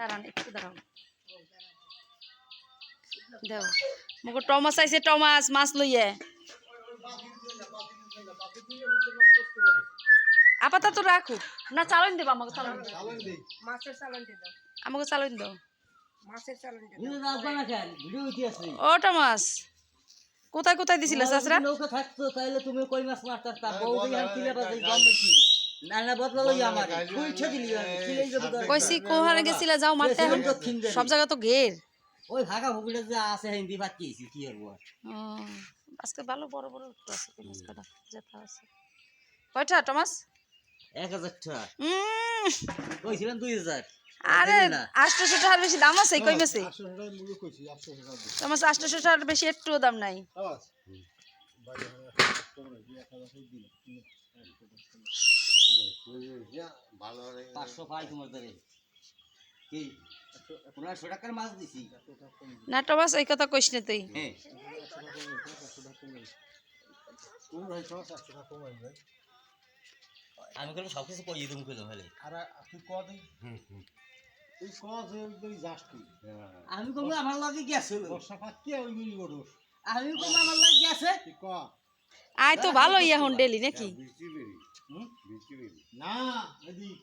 দাঁড়ান একটু দাঁড়ান দেও। মুখে টমাস আইছে টমাস মাছ লইয়ে। আপাতত রাখো না চালান দেবো আমাকে চালান দেবো। মাছের চালান দিয়ে আমাকে চালান দাও। মাছের চালান দিয়ে দাও। ভিডিও রাখবা না কেন? ভিডিও উঠে আছে। ও টমাস কোথায় কোথায় দিছিল চাচরা? নৌকা থাকতো তাইলে তুমি কই মাছ মারতে বেশি কুইছে কোহানে গেছিলা যাও মারতে এখন সব জায়গা তো ঘের। ওই ভাগা যে আছে হিন্দি কি আজকে ভালো বড় বড় একটু আছে যেটা আছে। কয়টা টমাস? এক দুই হাজার। আরে? আটশোশো টাকার বেশি দাম আছে কই টাকা দিই টমাস আটশোশো টাকার বেশি একটুও দাম নাই আওয়াজ বাইরে কম রাখি এক হাজার টাকা দিন ভালো পাঁচশো পাই তোমার ধরে। কি? পনেরোশো টাকার মাছ দিছি। না টমাস এই কথা কইস না তুই। হ্যাঁ। আমি কিন্তু সব কিছু করিয়ে দেবো খেলাম হলে। আর তুই ক দিই তুই? ক যে যাস তুই। আমি কমলো আমার লগে গেছিল বর্ষা পাচ্ছি ওই গুলি ওঠোস আমি কমলো আমার লগে গেছে ক আয় তো ভালোই এখন ডেলি নাকি? হুম? না এদিক।